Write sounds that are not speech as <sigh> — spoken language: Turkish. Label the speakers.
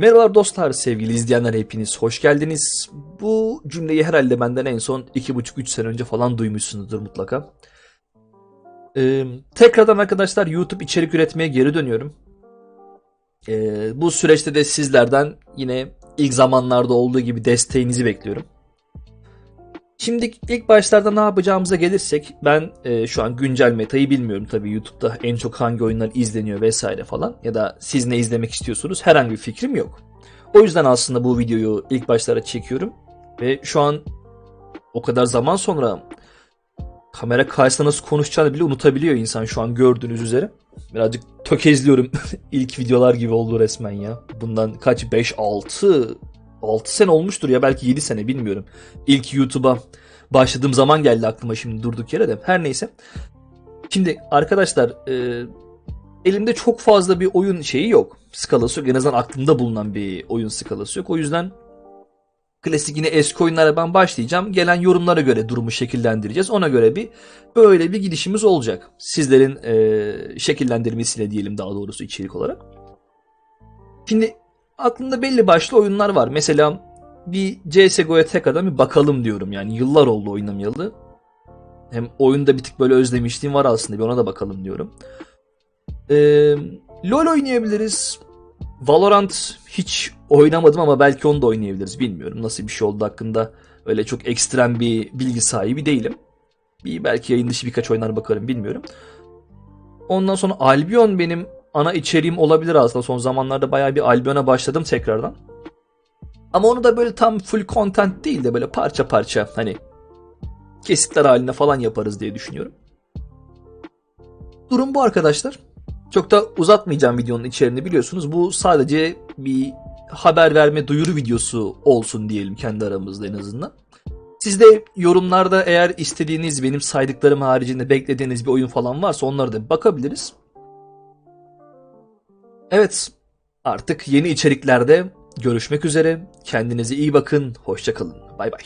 Speaker 1: Merhabalar dostlar, sevgili izleyenler hepiniz hoş geldiniz. Bu cümleyi herhalde benden en son 2,5-3 sene önce falan duymuşsunuzdur mutlaka. Ee, tekrardan arkadaşlar YouTube içerik üretmeye geri dönüyorum. Ee, bu süreçte de sizlerden yine ilk zamanlarda olduğu gibi desteğinizi bekliyorum. Şimdi ilk başlarda ne yapacağımıza gelirsek ben e, şu an güncel metayı bilmiyorum tabii YouTube'da en çok hangi oyunlar izleniyor vesaire falan ya da siz ne izlemek istiyorsunuz herhangi bir fikrim yok. O yüzden aslında bu videoyu ilk başlara çekiyorum ve şu an o kadar zaman sonra kamera karşısında nasıl konuşacağını bile unutabiliyor insan şu an gördüğünüz üzere. Birazcık tökezliyorum. <laughs> ilk videolar gibi oldu resmen ya. Bundan kaç 5 6 6 sene olmuştur ya belki 7 sene bilmiyorum. İlk YouTube'a başladığım zaman geldi aklıma şimdi durduk yere de. Her neyse. Şimdi arkadaşlar e, elimde çok fazla bir oyun şeyi yok. Skalası yok. En azından aklımda bulunan bir oyun skalası yok. O yüzden klasik yine eski oyunlara ben başlayacağım. Gelen yorumlara göre durumu şekillendireceğiz. Ona göre bir böyle bir gidişimiz olacak. Sizlerin e, şekillendirmesiyle diyelim daha doğrusu içerik olarak. Şimdi aklımda belli başlı oyunlar var. Mesela bir CSGO'ya tekrardan bir bakalım diyorum. Yani yıllar oldu oynamayalı. Hem oyunda bir tık böyle özlemişliğim var aslında. Bir ona da bakalım diyorum. Ee, LoL oynayabiliriz. Valorant hiç oynamadım ama belki onu da oynayabiliriz. Bilmiyorum nasıl bir şey oldu hakkında. Öyle çok ekstrem bir bilgi sahibi değilim. Bir belki yayın dışı birkaç oynar bakarım bilmiyorum. Ondan sonra Albion benim ana içeriğim olabilir aslında. Son zamanlarda bayağı bir Albion'a başladım tekrardan. Ama onu da böyle tam full content değil de böyle parça parça hani kesitler halinde falan yaparız diye düşünüyorum. Durum bu arkadaşlar. Çok da uzatmayacağım videonun içeriğini biliyorsunuz. Bu sadece bir haber verme duyuru videosu olsun diyelim kendi aramızda en azından. Siz de yorumlarda eğer istediğiniz benim saydıklarım haricinde beklediğiniz bir oyun falan varsa onlara da bakabiliriz. Evet artık yeni içeriklerde görüşmek üzere. Kendinize iyi bakın. Hoşçakalın. Bay bay.